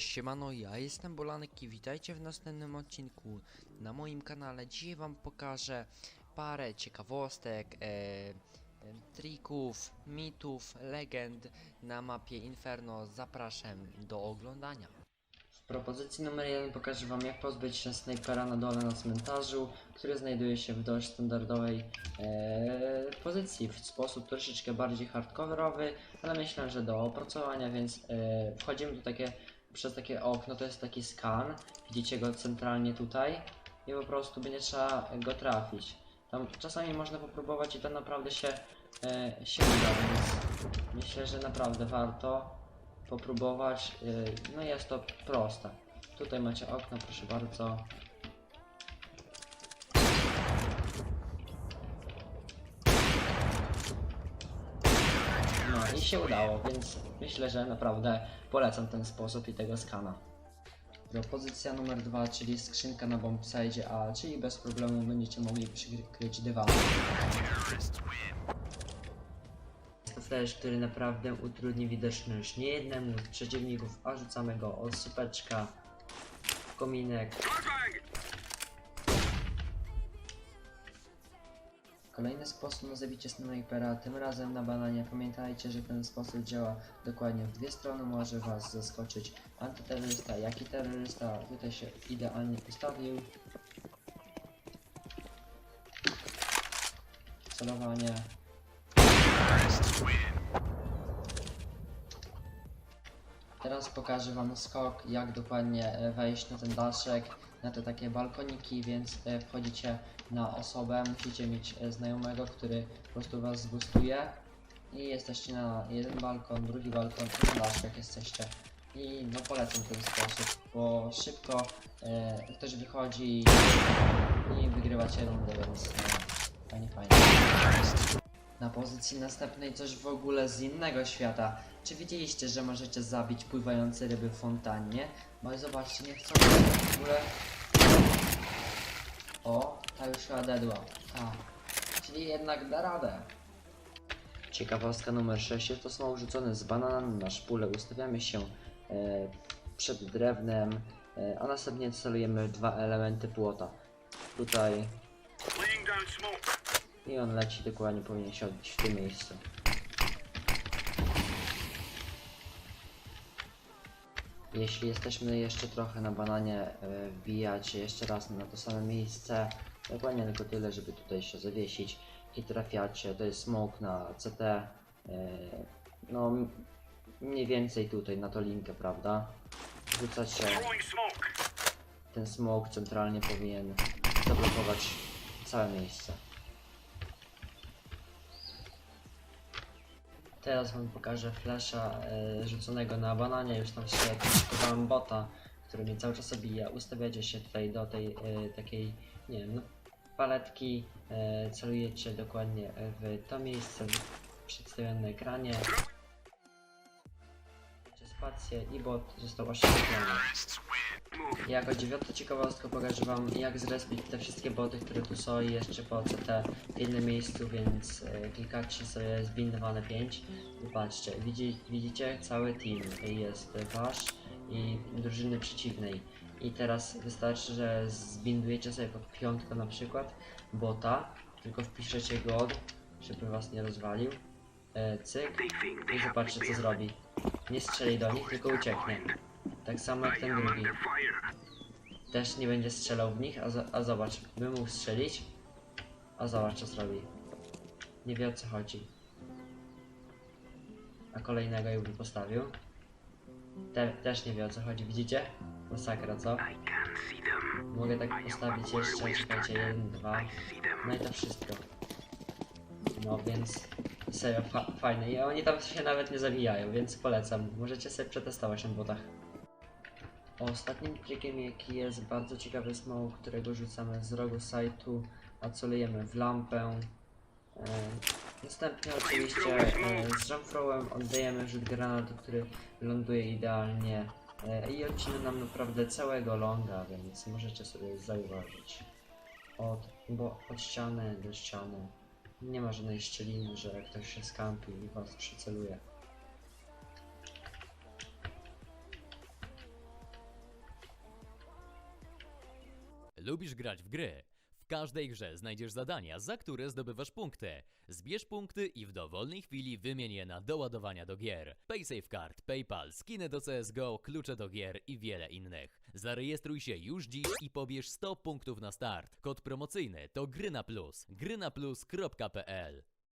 Siemano, ja jestem Bolanek i witajcie w następnym odcinku na moim kanale. Dzisiaj wam pokażę parę ciekawostek, e, e, trików, mitów, legend na mapie Inferno. Zapraszam do oglądania. W propozycji numer 1 pokażę wam jak pozbyć się snajpera na dole na cmentarzu, który znajduje się w dość standardowej e, pozycji, w sposób troszeczkę bardziej hardcoreowy, ale myślę, że do opracowania, więc e, wchodzimy do takie przez takie okno, to jest taki skan, widzicie go centralnie tutaj i po prostu będzie trzeba go trafić. Tam czasami można popróbować i to naprawdę się, e, się uda, więc myślę, że naprawdę warto popróbować. E, no jest to proste. Tutaj macie okno, proszę bardzo. No i się udało, więc myślę, że naprawdę polecam ten sposób i tego skana. Propozycja numer dwa, czyli skrzynka na bombsite A, czyli bez problemu będziecie mogli przykryć dywan. Flash, który naprawdę utrudni widoczność niejednemu z przeciwników, a rzucamy go od supeczka kominek. Kolejny sposób na zabicie snajpera, tym razem na bananie. Pamiętajcie, że ten sposób działa dokładnie w dwie strony. Może was zaskoczyć antyterrorysta, jak i terrorysta. Tutaj się idealnie ustawił. Celowanie. Teraz pokażę wam skok, jak dokładnie wejść na ten daszek, na te takie balkoniki, więc e, wchodzicie na osobę, musicie mieć e, znajomego, który po prostu was zbustuje i jesteście na jeden balkon, drugi balkon i na daszek jesteście. I no polecam ten sposób, bo szybko e, ktoś wychodzi i wygrywacie rundę, więc no, fajnie, fajnie. Na pozycji następnej coś w ogóle z innego świata. Czy wiedzieliście, że możecie zabić pływające ryby w fontannie? No i zobaczcie, nie chcą w ogóle... O, ta już chyba dedła. A, czyli jednak da radę. Ciekawostka numer 6 jest to smoke rzucony z banana na szpulę. Ustawiamy się e, przed drewnem, e, a następnie celujemy dwa elementy płota. Tutaj Laying down smoke. I on leci dokładnie, powinien się odbić w tym miejscu. Jeśli jesteśmy jeszcze trochę na bananie, e, wbijać jeszcze raz na to same miejsce, dokładnie tylko tyle, żeby tutaj się zawiesić i trafiacie, to jest smoke na CT, e, no mniej więcej tutaj na to linkę, prawda? Rzucacie ten smoke centralnie powinien zablokować całe miejsce. Teraz wam pokażę flasha e, rzuconego na bananie, już tam się aktywowałem bota, który mnie cały czas obija. Ustawiacie się tutaj do tej e, takiej, nie wiem, no, paletki, e, celujecie dokładnie w to miejsce przedstawione na ekranie. Spację i bot został oświetlony. Jako dziewiątą ciekawostkę pokażę wam jak zrespić te wszystkie boty, które tu są i jeszcze po CT w innym miejscu, więc e, klikacie sobie zbindowane 5 i patrzcie, widzi, widzicie cały team jest wasz i drużyny przeciwnej i teraz wystarczy, że zbindujecie sobie pod piątkę na przykład bota, tylko wpiszecie god, żeby was nie rozwalił, e, cyk i zobaczcie co zrobi. Nie strzeli do nich, tylko ucieknie. Tak samo jak ten drugi. Też nie będzie strzelał w nich, a, a zobacz, by mógł strzelić, a zobacz co zrobi. Nie wie o co chodzi. A kolejnego jakby postawił. Te, też nie wie o co chodzi, widzicie? Masakra, co? Mogę tak postawić jeszcze, czekajcie, jeden, dwa. No i to wszystko. No więc serio fa fajne i oni tam się nawet nie zabijają, więc polecam. Możecie sobie przetestować na botach. Ostatnim trikiem jaki jest bardzo ciekawy smoke, którego rzucamy z rogu sajtu, a celujemy w lampę. E, następnie oczywiście e, z jumpthrowem oddajemy rzut granatu, który ląduje idealnie e, i odcina nam naprawdę całego longa, więc możecie sobie zauważyć od, bo od ściany do ściany. Nie ma żadnej szczeliny, że ktoś się skampi i was przyceluje. Lubisz grać w gry? W każdej grze znajdziesz zadania, za które zdobywasz punkty. Zbierz punkty i w dowolnej chwili wymień je na doładowania do gier. PaySafeCard, PayPal, skiny do CSGO, klucze do gier i wiele innych. Zarejestruj się już dziś i pobierz 100 punktów na start. Kod promocyjny to gry na plus. grynaplus.pl